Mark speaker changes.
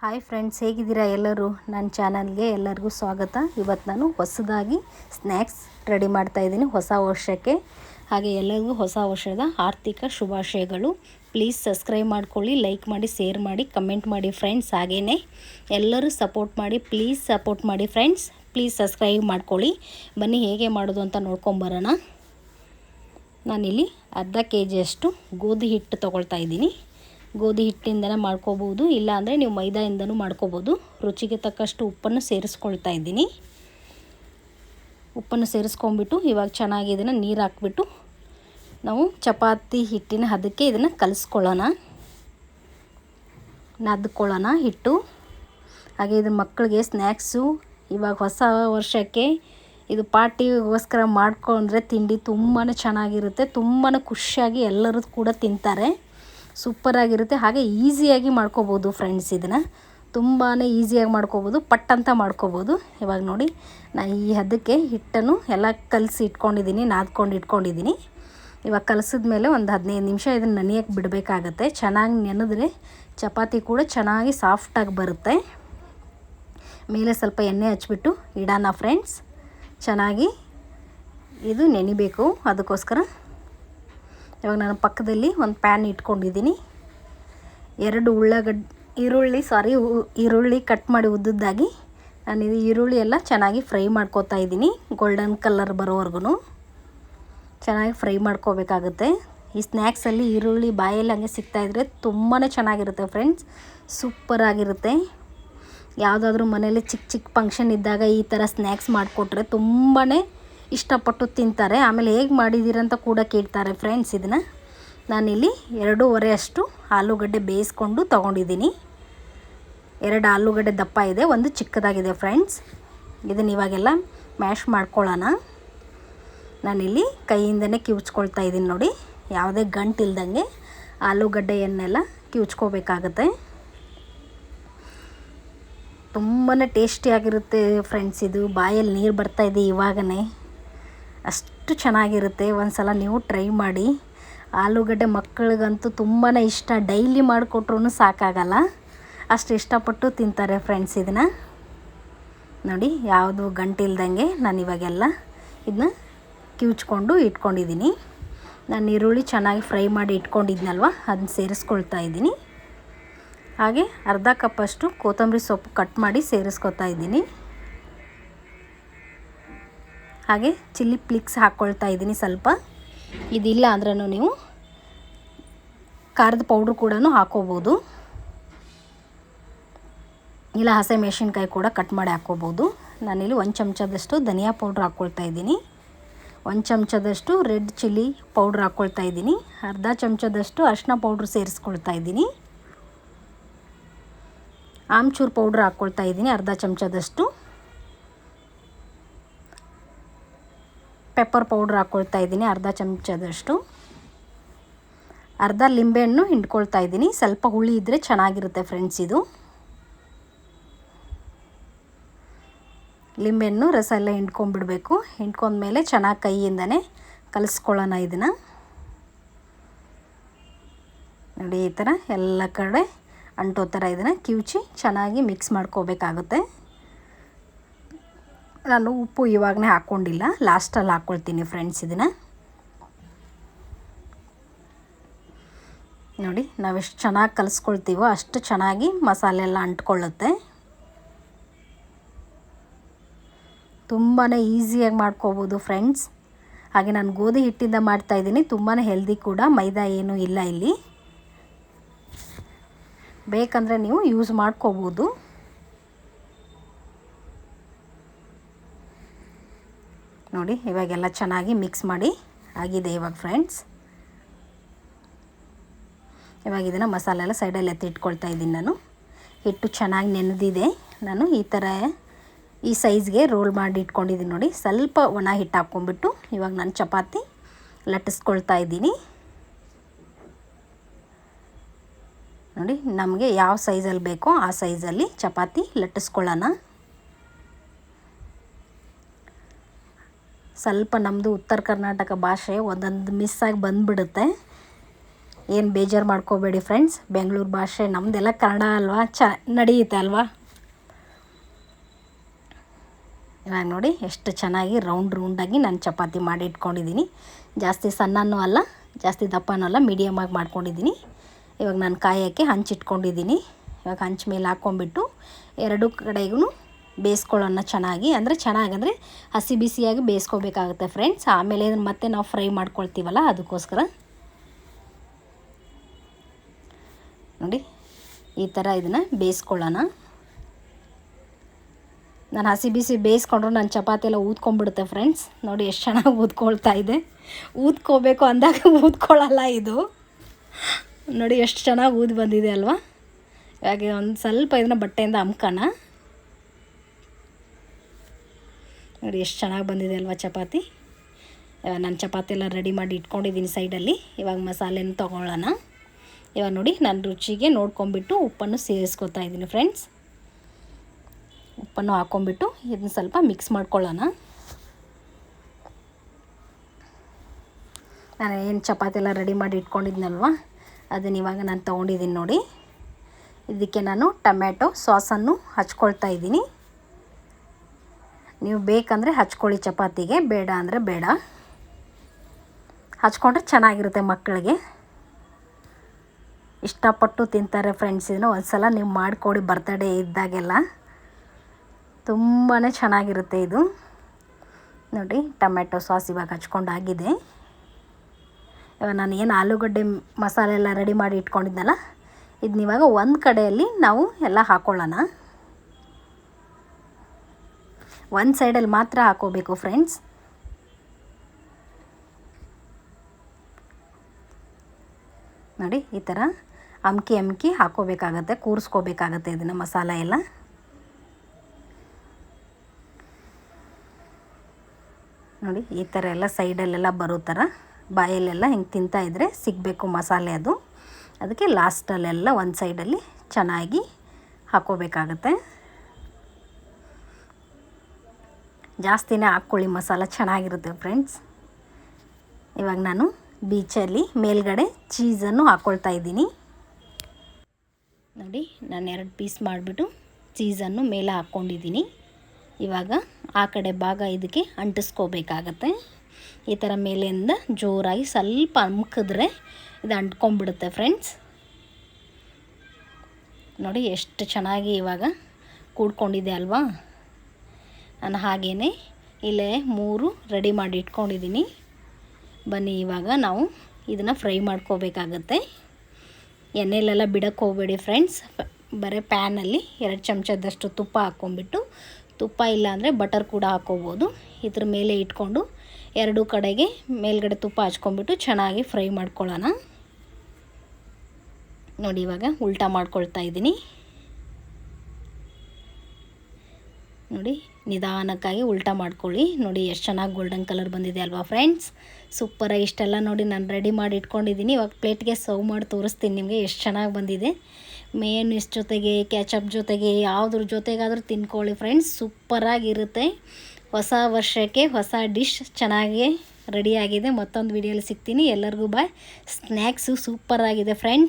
Speaker 1: Hi friends ಹೇಗಿದ್ದೀರಾ ಎಲ್ಲರೂ? ನನ್ನ ಚಾನಲ್ಗೆ ಎಲ್ಲರಿಗೂ ಸ್ವಾಗತ. ಇವತ್ತು ನಾನು ಹೊಸದಾಗಿ ಸ್ನ್ಯಾಕ್ಸ್ ರೆಡಿ ಮಾಡ್ತಾ ಇದ್ದೀನಿ ಹೊಸ ವರ್ಷಕ್ಕೆ. ಹಾಗೆ ಎಲ್ಲರಿಗೂ ಹೊಸ ವರ್ಷದ ಆರ್ಥಿಕ ಶುಭಾಶಯಗಳು. ಪ್ಲೀಸ್ ಸಬ್ಸ್ಕ್ರೈಬ್ ಮಾಡ್ಕೊಳ್ಳಿ ಲೈಕ್ ಮಾಡಿ ಶೇರ್ ಮಾಡಿ ಕಮೆಂಟ್ ಮಾಡಿ ಫ್ರೆಂಡ್ಸ್ ಹಾಗೇ ಎಲ್ಲರೂ ಸಪೋರ್ಟ್ ಮಾಡಿ ಪ್ಲೀಸ್ ಸಪೋರ್ಟ್ ಮಾಡಿ ಫ್ರೆಂಡ್ಸ್ ಪ್ಲೀಸ್ ಸಬ್ಸ್ಕ್ರೈಬ್ ಮಾಡ್ಕೊಳ್ಳಿ. ಬನ್ನಿ, ಹೇಗೆ ಮಾಡೋದು ಅಂತ ನೋಡ್ಕೊಂಬರೋಣ. ನಾನಿಲ್ಲಿ ಅರ್ಧ ಕೆ ಜಿಯಷ್ಟು ಗೋಧಿ ಹಿಟ್ಟು ತೊಗೊಳ್ತಾ ಇದ್ದೀನಿ. ಗೋಧಿ ಹಿಟ್ಟಿಂದನೇ ಮಾಡ್ಕೋಬೋದು ಇಲ್ಲಾಂದರೆ ನೀವು ಮೈದಾಯಿಂದನೂ ಮಾಡ್ಕೋಬೋದು. ರುಚಿಗೆ ತಕ್ಕಷ್ಟು ಉಪ್ಪನ್ನು ಸೇರಿಸ್ಕೊಳ್ತಾ ಇದ್ದೀನಿ. ಉಪ್ಪನ್ನು ಸೇರಿಸ್ಕೊಂಬಿಟ್ಟು ಇವಾಗ ಚೆನ್ನಾಗಿ ಇದನ್ನು ನೀರು ಹಾಕ್ಬಿಟ್ಟು ನಾವು ಚಪಾತಿ ಹಿಟ್ಟಿನ ಹದಕ್ಕೆ ಇದನ್ನು ಕಲಿಸ್ಕೊಳ್ಳೋಣ. ನದ್ಕೊಳ್ಳೋಣ ಹಿಟ್ಟು. ಹಾಗೆ ಇದು ಮಕ್ಕಳಿಗೆ ಸ್ನ್ಯಾಕ್ಸು ಇವಾಗ ಹೊಸ ವರ್ಷಕ್ಕೆ ಇದು ಪಾರ್ಟಿಗೋಸ್ಕರ ಮಾಡ್ಕೊಂಡ್ರೆ ತಿಂಡಿ ತುಂಬಾ ಚೆನ್ನಾಗಿರುತ್ತೆ. ತುಂಬಾ ಖುಷಿಯಾಗಿ ಎಲ್ಲರೂ ಕೂಡ ತಿಂತಾರೆ. ಸೂಪರಾಗಿರುತ್ತೆ. ಹಾಗೆ ಈಸಿಯಾಗಿ ಮಾಡ್ಕೋಬೋದು ಫ್ರೆಂಡ್ಸ್ ಇದನ್ನು. ತುಂಬಾ ಈಸಿಯಾಗಿ ಮಾಡ್ಕೋಬೋದು ಪಟ್ ಅಂತ ಮಾಡ್ಕೋಬೋದು. ಇವಾಗ ನೋಡಿ, ನಾನು ಈ ಹದಕ್ಕೆ ಹಿಟ್ಟನ್ನು ಎಲ್ಲ ಕಲಸಿ ಇಟ್ಕೊಂಡಿದ್ದೀನಿ, ನಾದ್ಕೊಂಡು ಇಟ್ಕೊಂಡಿದ್ದೀನಿ. ಇವಾಗ ಕಲಸಿದ ಮೇಲೆ ಒಂದು ಹದಿನೈದು ನಿಮಿಷ ಇದನ್ನು ನೆನೆಯೋಕ್ಕೆ ಬಿಡಬೇಕಾಗತ್ತೆ. ಚೆನ್ನಾಗಿ ನೆನೆದ್ರೆ ಚಪಾತಿ ಕೂಡ ಚೆನ್ನಾಗಿ ಸಾಫ್ಟಾಗಿ ಬರುತ್ತೆ. ಮೇಲೆ ಸ್ವಲ್ಪ ಎಣ್ಣೆ ಹಚ್ಬಿಟ್ಟು ಇಡೋಣ ಫ್ರೆಂಡ್ಸ್ ಚೆನ್ನಾಗಿ ಇದು ನೆನಿಬೇಕು. ಅದಕ್ಕೋಸ್ಕರ ಇವಾಗ ನಾನು ಪಕ್ಕದಲ್ಲಿ ಒಂದು ಪ್ಯಾನ್ ಇಟ್ಕೊಂಡಿದ್ದೀನಿ. ಎರಡು ಉಳ್ಳಾಗಡ್ಡೆ ಈರುಳ್ಳಿ ಸಾರಿ ಈರುಳ್ಳಿ ಕಟ್ ಮಾಡಿ ಉದ್ದದ್ದಾಗಿ ನಾನು ಇದು ಈರುಳ್ಳಿ ಎಲ್ಲ ಚೆನ್ನಾಗಿ ಫ್ರೈ ಮಾಡ್ಕೋತಾ ಇದ್ದೀನಿ. ಗೋಲ್ಡನ್ ಕಲರ್ ಬರೋವರೆಗೂ ಚೆನ್ನಾಗಿ ಫ್ರೈ ಮಾಡ್ಕೋಬೇಕಾಗುತ್ತೆ. ಈ ಸ್ನ್ಯಾಕ್ಸಲ್ಲಿ ಈರುಳ್ಳಿ ಬಾಯಲ್ಲಿ ಹಂಗೆ ಸಿಗ್ತಾಯಿದ್ರೆ ತುಂಬಾ ಚೆನ್ನಾಗಿರುತ್ತೆ ಫ್ರೆಂಡ್ಸ್ ಸೂಪರಾಗಿರುತ್ತೆ ಯಾವುದಾದ್ರೂ ಮನೇಲಿ ಚಿಕ್ಕ ಚಿಕ್ಕ ಫಂಕ್ಷನ್ ಇದ್ದಾಗ ಈ ಥರ ಸ್ನ್ಯಾಕ್ಸ್ ಮಾಡಿಕೊಟ್ರೆ ತುಂಬಾ ಇಷ್ಟಪಟ್ಟು ತಿಂತಾರೆ. ಆಮೇಲೆ ಹೇಗೆ ಮಾಡಿದ್ದೀರಂತ ಕೂಡ ಕೇಳ್ತಾರೆ ಫ್ರೆಂಡ್ಸ್ ಇದನ್ನು. ನಾನಿಲ್ಲಿ ಎರಡೂವರೆ ಅಷ್ಟು ಆಲೂಗಡ್ಡೆ ಬೇಯಿಸ್ಕೊಂಡು ತೊಗೊಂಡಿದ್ದೀನಿ. ಎರಡು ಆಲೂಗಡ್ಡೆ ದಪ್ಪ ಇದೆ, ಒಂದು ಚಿಕ್ಕದಾಗಿದೆ ಫ್ರೆಂಡ್ಸ್ ಇದನ್ನು ಇವಾಗೆಲ್ಲ ಮ್ಯಾಶ್ ಮಾಡ್ಕೊಳ್ಳೋಣ. ನಾನಿಲ್ಲಿ ಕೈಯಿಂದನೇ ಕಿವುಚ್ಕೊಳ್ತಾ ಇದ್ದೀನಿ ನೋಡಿ. ಯಾವುದೇ ಗಂಟು ಇಲ್ದಂಗೆ ಆಲೂಗಡ್ಡೆಯನ್ನೆಲ್ಲ ಕಿವುಚ್ಕೋಬೇಕಾಗತ್ತೆ. ತುಂಬಾ ಟೇಸ್ಟಿಯಾಗಿರುತ್ತೆ ಫ್ರೆಂಡ್ಸ್ ಇದು. ಬಾಯಲ್ಲಿ ನೀರು ಬರ್ತಾಯಿದೆ ಇವಾಗನೇ. ಅಷ್ಟು ಚೆನ್ನಾಗಿರುತ್ತೆ. ಒಂದು ಸಲ ನೀವು ಟ್ರೈ ಮಾಡಿ. ಆಲೂಗಡ್ಡೆ ಮಕ್ಕಳಿಗಂತೂ ತುಂಬಾ ಇಷ್ಟ. ಡೈಲಿ ಮಾಡಿಕೊಟ್ರು ಸಾಕಾಗಲ್ಲ. ಅಷ್ಟು ಇಷ್ಟಪಟ್ಟು ತಿಂತಾರೆ ಫ್ರೆಂಡ್ಸ್ ಇದನ್ನ. ನೋಡಿ, ಯಾವುದು ಗಂಟಿಲ್ದಂಗೆ ನಾನು ಇವಾಗೆಲ್ಲ ಇದನ್ನ ಕಿವುಚ್ಕೊಂಡು ಇಟ್ಕೊಂಡಿದ್ದೀನಿ ನಾನು ಈರುಳ್ಳಿ ಚೆನ್ನಾಗಿ ಫ್ರೈ ಮಾಡಿ ಇಟ್ಕೊಂಡಿದ್ನಲ್ವ? ಅದನ್ನ ಸೇರಿಸ್ಕೊಳ್ತಾ ಇದ್ದೀನಿ. ಹಾಗೆ ಅರ್ಧ ಕಪ್ಪಷ್ಟು ಕೊತ್ತಂಬರಿ ಸೊಪ್ಪು ಕಟ್ ಮಾಡಿ ಸೇರಿಸ್ಕೊತಾ ಇದ್ದೀನಿ. ಹಾಗೆ ಚಿಲ್ಲಿ ಫ್ಲಿಕ್ಸ್ ಹಾಕ್ಕೊಳ್ತಾ ಇದ್ದೀನಿ ಸ್ವಲ್ಪ. ಇದಿಲ್ಲ ಅಂದ್ರೂ ನೀವು ಖಾರದ ಪೌಡ್ರ್ ಕೂಡ ಹಾಕೋಬೋದು. ಇಲ್ಲ ಹಸೆ ಮೆಣಸಿನ್ಕಾಯಿ ಕೂಡ ಕಟ್ ಮಾಡಿ ಹಾಕ್ಕೋಬೋದು ನಾನಿಲ್ಲಿ ಒಂದು ಚಮಚದಷ್ಟು ಧನಿಯಾ ಪೌಡ್ರ್ ಹಾಕ್ಕೊಳ್ತಾ ಇದ್ದೀನಿ. ಒಂದು ಚಮಚದಷ್ಟು ರೆಡ್ ಚಿಲ್ಲಿ ಪೌಡ್ರ್ ಹಾಕ್ಕೊಳ್ತಾ ಇದ್ದೀನಿ. ಅರ್ಧ ಚಮಚದಷ್ಟು ಅರಿಶಿನ ಪೌಡ್ರ್ ಸೇರಿಸ್ಕೊಳ್ತಾ ಇದ್ದೀನಿ. ಆಮ್ಚೂರು ಪೌಡ್ರ್ ಹಾಕ್ಕೊಳ್ತಾ ಇದ್ದೀನಿ ಅರ್ಧ ಚಮಚದಷ್ಟು. ಪೆಪ್ಪರ್ ಪೌಡ್ರ್ ಹಾಕ್ಕೊಳ್ತಾ ಇದ್ದೀನಿ, ಅರ್ಧ ಚಮಚದಷ್ಟು. ಅರ್ಧ ಲಿಂಬೆಹಣ್ಣು ಹಿಂಡ್ಕೊಳ್ತಾ ಇದ್ದೀನಿ, ಸ್ವಲ್ಪ ಹುಳಿ ಇದ್ದರೆ ಚೆನ್ನಾಗಿರುತ್ತೆ ಫ್ರೆಂಡ್ಸ್ ಇದು. ಲಿಂಬೆಹಣ್ಣು ರಸ ಎಲ್ಲ ಹಿಂಡ್ಕೊಂಡ್ಬಿಡ್ಬೇಕು, ಹಿಂಡ್ಕೊಂಡ್ಮೇಲೆ ಚೆನ್ನಾಗಿ ಕೈಯಿಂದನೇ ಕಲಿಸ್ಕೊಳ್ಳೋಣ ಇದನ್ನು. ನೋಡಿ ಈ ಥರ ಎಲ್ಲ ಕಡೆ ಅಂಟೋ ಥರ ಇದನ್ನು ಕಿವುಚಿ ಚೆನ್ನಾಗಿ ಮಿಕ್ಸ್ ಮಾಡ್ಕೋಬೇಕಾಗುತ್ತೆ. ನಾನು ಉಪ್ಪು ಇವಾಗಲೇ ಹಾಕ್ಕೊಂಡಿಲ್ಲ. ಲಾಸ್ಟಲ್ಲಿ ಹಾಕ್ಕೊಳ್ತೀನಿ ಫ್ರೆಂಡ್ಸ್ ಇದನ್ನು. ನೋಡಿ, ನಾವೆಷ್ಟು ಚೆನ್ನಾಗಿ ಕಲಿಸ್ಕೊಳ್ತೀವೋ ಅಷ್ಟು ಚೆನ್ನಾಗಿ ಮಸಾಲೆ ಎಲ್ಲ ಅಂಟ್ಕೊಳ್ಳುತ್ತೆ. ತುಂಬಾ ಈಸಿಯಾಗಿ ಮಾಡ್ಕೋಬೋದು ಫ್ರೆಂಡ್ಸ್. ಹಾಗೆ ನಾನು ಗೋಧಿ ಹಿಟ್ಟಿಂದ ಮಾಡ್ತಾಯಿದ್ದೀನಿ ತುಂಬಾ ಹೆಲ್ದಿ ಕೂಡ. ಮೈದಾ ಏನೂ ಇಲ್ಲ ಇಲ್ಲಿ. ಬೇಕಂದರೆ ನೀವು ಯೂಸ್ ಮಾಡ್ಕೋಬೋದು. ನೋಡಿ, ಇವಾಗೆಲ್ಲ ಚೆನ್ನಾಗಿ ಮಿಕ್ಸ್ ಮಾಡಿ ಆಗಿದೆ ಇವಾಗ ಫ್ರೆಂಡ್ಸ್ ಇವಾಗ ಇದನ್ನು ಮಸಾಲೆ ಎಲ್ಲ ಸೈಡಲ್ಲಿ ಎತ್ತಿಟ್ಕೊಳ್ತಾ ಇದ್ದೀನಿ ನಾನು. ಹಿಟ್ಟು ಚೆನ್ನಾಗಿ ನೆನೆದಿದೆ. ನಾನು ಈ ಥರ ಈ ಸೈಜ್ಗೆ ರೋಲ್ ಮಾಡಿ ಇಟ್ಕೊಂಡಿದ್ದೀನಿ ನೋಡಿ. ಸ್ವಲ್ಪ ಒಣ ಹಿಟ್ಟು ಹಾಕ್ಕೊಂಬಿಟ್ಟು ಇವಾಗ ನಾನು ಚಪಾತಿ ಲಟ್ಟಿಸ್ಕೊಳ್ತಾ ಇದ್ದೀನಿ. ನೋಡಿ, ನಮಗೆ ಯಾವ ಸೈಜಲ್ಲಿ ಬೇಕೋ ಆ ಸೈಜಲ್ಲಿ ಚಪಾತಿ ಲಟ್ಟಿಸ್ಕೊಳ್ಳೋಣ. ಸ್ವಲ್ಪ ನಮ್ಮದು ಉತ್ತರ ಕರ್ನಾಟಕ ಭಾಷೆ ಒಂದೊಂದು ಮಿಸ್ ಆಗಿ ಬಂದುಬಿಡುತ್ತೆ. ಏನು ಬೇಜಾರು ಮಾಡ್ಕೋಬೇಡಿ ಫ್ರೆಂಡ್ಸ್ ಬೆಂಗಳೂರು ಭಾಷೆ ನಮ್ಮದೆಲ್ಲ ಕನ್ನಡ ಅಲ್ವಾ? ಚ, ನಡೆಯುತ್ತೆ ಅಲ್ವಾ? ನಾನು ನೋಡಿ, ಎಷ್ಟು ಚೆನ್ನಾಗಿ ರೌಂಡ್ ರೌಂಡಾಗಿ ನಾನು ಚಪಾತಿ ಮಾಡಿ ಇಟ್ಕೊಂಡಿದ್ದೀನಿ. ಜಾಸ್ತಿ ಸಣ್ಣನೂ ಅಲ್ಲ, ಜಾಸ್ತಿ ದಪ್ಪನೂ ಅಲ್ಲ ಮೀಡಿಯಮಾಗಿ ಮಾಡ್ಕೊಂಡಿದ್ದೀನಿ. ಇವಾಗ ನಾನು ಕಾಯೋಕ್ಕೆ ಹಂಚಿಟ್ಕೊಂಡಿದ್ದೀನಿ ಇವಾಗ ಹಂಚ ಮೇಲೆ ಹಾಕ್ಕೊಂಬಿಟ್ಟು ಎರಡು ಕಡೆಗೂ ಬೇಯಿಸ್ಕೊಳ್ಳೋಣ ಚೆನ್ನಾಗಿ. ಅಂದರೆ ಚೆನ್ನಾಗಂದರೆ ಹಸಿ ಬಿಸಿಯಾಗಿ ಬೇಯಿಸ್ಕೋಬೇಕಾಗುತ್ತೆ ಫ್ರೆಂಡ್ಸ್ ಆಮೇಲೆ ಇದನ್ನು ಮತ್ತೆ ನಾವು ಫ್ರೈ ಮಾಡ್ಕೊಳ್ತೀವಲ್ಲ, ಅದಕ್ಕೋಸ್ಕರ. ನೋಡಿ, ಈ ಥರ ಇದನ್ನು ಬೇಯಿಸ್ಕೊಳ್ಳೋಣ. ನಾನು ಹಸಿ ಬಿಸಿ ಬೇಯಿಸ್ಕೊಂಡ್ರು ನಾನು ಚಪಾತಿ ಎಲ್ಲ ಊದ್ಕೊಂಡ್ಬಿಡುತ್ತೆ ಫ್ರೆಂಡ್ಸ್ ನೋಡಿ ಎಷ್ಟು ಚೆನ್ನಾಗಿ ಊದ್ಕೊಳ್ತಾ ಇದೆ. ಊದ್ಕೋಬೇಕು ಅಂದಾಗ ಊದ್ಕೊಳ್ಳಲ್ಲ ಇದು. ನೋಡಿ ಎಷ್ಟು ಚೆನ್ನಾಗಿ ಊದಿ ಬಂದಿದೆ ಅಲ್ವಾ? ಹಾಗೆ ಒಂದು ಸ್ವಲ್ಪ ಇದನ್ನ ಬಟ್ಟೆಯಿಂದ ಅಮ್ಕೋಣ. ನೋಡಿ ಎಷ್ಟು ಚೆನ್ನಾಗಿ ಬಂದಿದೆ ಅಲ್ವಾ ಚಪಾತಿ. ನಾನು ಚಪಾತಿ ಎಲ್ಲ ರೆಡಿ ಮಾಡಿ ಇಟ್ಕೊಂಡಿದ್ದೀನಿ ಸೈಡಲ್ಲಿ ಇವಾಗ ಮಸಾಲೆನ ತೊಗೊಳ್ಳೋಣ. ಇವಾಗ ನೋಡಿ ನಾನು ರುಚಿಗೆ ನೋಡ್ಕೊಂಬಿಟ್ಟು ಉಪ್ಪನ್ನು ಸೇರಿಸ್ಕೊತಾ ಇದ್ದೀನಿ ಫ್ರೆಂಡ್ಸ್ ಉಪ್ಪನ್ನು ಹಾಕ್ಕೊಂಬಿಟ್ಟು ಇದನ್ನ ಸ್ವಲ್ಪ ಮಿಕ್ಸ್ ಮಾಡ್ಕೊಳ್ಳೋಣ. ನಾನು ಏನು ಚಪಾತಿ ಎಲ್ಲ ರೆಡಿ ಮಾಡಿ ಇಟ್ಕೊಂಡಿದ್ನಲ್ವ? ಅದನ್ನ ಇವಾಗ ನಾನು ತೊಗೊಂಡಿದ್ದೀನಿ ನೋಡಿ. ಇದಕ್ಕೆ ನಾನು ಟೊಮ್ಯಾಟೊ ಸಾಸನ್ನು ಹಚ್ಕೊಳ್ತಾ ಇದ್ದೀನಿ. ನೀವು ಬೇಕಂದರೆ ಹಚ್ಕೊಳ್ಳಿ ಚಪಾತಿಗೆ, ಬೇಡ ಅಂದರೆ ಬೇಡ. ಹಚ್ಕೊಂಡ್ರೆ ಚೆನ್ನಾಗಿರುತ್ತೆ ಮಕ್ಕಳಿಗೆ. ಇಷ್ಟಪಟ್ಟು ತಿಂತಾರೆ ಫ್ರೆಂಡ್ಸ್ ಇದನ್ನು. ಒಂದು ಸಲ ನೀವು ಮಾಡಿಕೊಡಿ ಬರ್ತಡೇ ಇದ್ದಾಗೆಲ್ಲ. ತುಂಬಾ ಚೆನ್ನಾಗಿರುತ್ತೆ ಇದು. ನೋಡಿ, ಟೊಮೆಟೊ ಸಾಸ್ ಇವಾಗ ಹಚ್ಕೊಂಡಾಗಿದೆ. ಇವಾಗ ನಾನು ಏನು ಆಲೂಗಡ್ಡೆ ಮಸಾಲೆ ಎಲ್ಲ ರೆಡಿ ಮಾಡಿ ಇಟ್ಕೊಂಡಿದ್ನಲ್ಲ ಇದನ್ನ ಇವಾಗ ಒಂದು ಕಡೆಯಲ್ಲಿ ನಾವು ಎಲ್ಲ ಹಾಕ್ಕೊಳ್ಳೋಣ ಒಂದು ಸೈಡಲ್ಲಿ ಮಾತ್ರ ಹಾಕೋಬೇಕು ಫ್ರೆಂಡ್ಸ್ ನೋಡಿ, ಈ ಥರ ಅಮ್ಕಿ ಅಮ್ಕಿ ಹಾಕೋಬೇಕಾಗತ್ತೆ, ಕೂರಿಸ್ಕೋಬೇಕಾಗತ್ತೆ ಇದನ್ನು ಮಸಾಲ ಎಲ್ಲ. ನೋಡಿ, ಈ ಥರ ಎಲ್ಲ ಸೈಡಲ್ಲೆಲ್ಲ ಬರೋ ಥರ ಬಾಯಲ್ಲೆಲ್ಲ ಹಿಂಗೆ ತಿಂತಾಯಿದ್ರೆ ಸಿಗಬೇಕು ಮಸಾಲೆ ಅದು. ಅದಕ್ಕೆ ಲಾಸ್ಟಲ್ಲೆಲ್ಲ ಒಂದು ಸೈಡಲ್ಲಿ ಚೆನ್ನಾಗಿ ಹಾಕ್ಕೋಬೇಕಾಗತ್ತೆ ಜಾಸ್ತಿನೇ ಹಾಕ್ಕೊಳ್ಳಿ ಮಸಾಲ ಚೆನ್ನಾಗಿರುತ್ತೆ ಫ್ರೆಂಡ್ಸ್ ಇವಾಗ ನಾನು ಬೀಚಲ್ಲಿ ಮೇಲ್ಗಡೆ ಚೀಸನ್ನು ಹಾಕ್ಕೊಳ್ತಾ ಇದ್ದೀನಿ. ನೋಡಿ, ನಾನು ಎರಡು ಪೀಸ್ ಮಾಡಿಬಿಟ್ಟು ಚೀಸನ್ನು ಮೇಲೆ ಹಾಕ್ಕೊಂಡಿದ್ದೀನಿ. ಇವಾಗ ಆ ಕಡೆ ಭಾಗ ಇದಕ್ಕೆ ಅಂಟಿಸ್ಕೋಬೇಕಾಗತ್ತೆ. ಈ ಥರ ಮೇಲಿಂದ ಜೋರಾಗಿ ಸ್ವಲ್ಪ ಅಮ್ಕಿದ್ರೆ ಇದು ಅಂಟ್ಕೊಂಡ್ಬಿಡುತ್ತೆ ಫ್ರೆಂಡ್ಸ್ ನೋಡಿ, ಎಷ್ಟು ಚೆನ್ನಾಗಿ ಇವಾಗ ಕೂಡ್ಕೊಂಡಿದೆ ಅಲ್ವಾ? ನಾನು ಹಾಗೇ ಇಲ್ಲೇ ಮೂರು ರೆಡಿ ಮಾಡಿ ಇಟ್ಕೊಂಡಿದ್ದೀನಿ. ಬನ್ನಿ, ಇವಾಗ ನಾವು ಇದನ್ನು ಫ್ರೈ ಮಾಡ್ಕೋಬೇಕಾಗತ್ತೆ. ಎಣ್ಣೆಲೆಲ್ಲ ಬಿಡಕ್ಕೆ ಹೋಗಬೇಡಿ ಫ್ರೆಂಡ್ಸ್ ಬರೀ ಪ್ಯಾನಲ್ಲಿ ಎರಡು ಚಮಚದಷ್ಟು ತುಪ್ಪ ಹಾಕ್ಕೊಂಬಿಟ್ಟು ತುಪ್ಪ ಇಲ್ಲಾಂದರೆ ಬಟರ್ ಕೂಡ ಹಾಕ್ಕೋಬೋದು. ಇದ್ರ ಮೇಲೆ ಇಟ್ಕೊಂಡು ಎರಡು ಕಡೆಗೆ ಮೇಲ್ಗಡೆ ತುಪ್ಪ ಹಚ್ಕೊಂಬಿಟ್ಟು ಚೆನ್ನಾಗಿ ಫ್ರೈ ಮಾಡ್ಕೊಳ್ಳೋಣ. ನೋಡಿ, ಇವಾಗ ಉಲ್ಟಾ ಮಾಡ್ಕೊಳ್ತಾ ಇದ್ದೀನಿ. ನೋಡಿ ನಿಧಾನಕ್ಕಾಗಿ ಉಲ್ಟಾ ಮಾಡ್ಕೊಳ್ಳಿ. ನೋಡಿ ಎಷ್ಟು ಚೆನ್ನಾಗಿ ಗೋಲ್ಡನ್ ಕಲರ್ ಬಂದಿದೆ ಅಲ್ವಾ ಫ್ರೆಂಡ್ಸ್ ಸೂಪರಾಗಿ ಇಷ್ಟೆಲ್ಲ ನೋಡಿ ನಾನು ರೆಡಿ ಮಾಡಿ ಇಟ್ಕೊಂಡಿದ್ದೀನಿ ಇವಾಗ ಪ್ಲೇಟ್ಗೆ ಸರ್ವ್ ಮಾಡಿ ತೋರಿಸ್ತೀನಿ ನಿಮಗೆ ಎಷ್ಟು ಚೆನ್ನಾಗಿ ಬಂದಿದೆ. ಮೇನ್ ಇಷ್ಟ ಜೊತೆಗೆ ಕ್ಯಾಚಪ್ ಜೊತೆಗೆ, ಯಾವುದ್ರ ಜೊತೆಗಾದರೂ ತಿನ್ಕೊಳ್ಳಿ ಫ್ರೆಂಡ್ಸ್ ಸೂಪರಾಗಿರುತ್ತೆ ಹೊಸ ವರ್ಷಕ್ಕೆ ಹೊಸ ಡಿಶ್ ಚೆನ್ನಾಗಿ ರೆಡಿಯಾಗಿದೆ ಮತ್ತೊಂದು ವೀಡಿಯೋಲಿ ಸಿಗ್ತೀನಿ. ಎಲ್ಲರಿಗೂ ಬಾಯ್ ಸ್ನ್ಯಾಕ್ಸು ಸೂಪರಾಗಿದೆ ಫ್ರೆಂಡ್ಸ್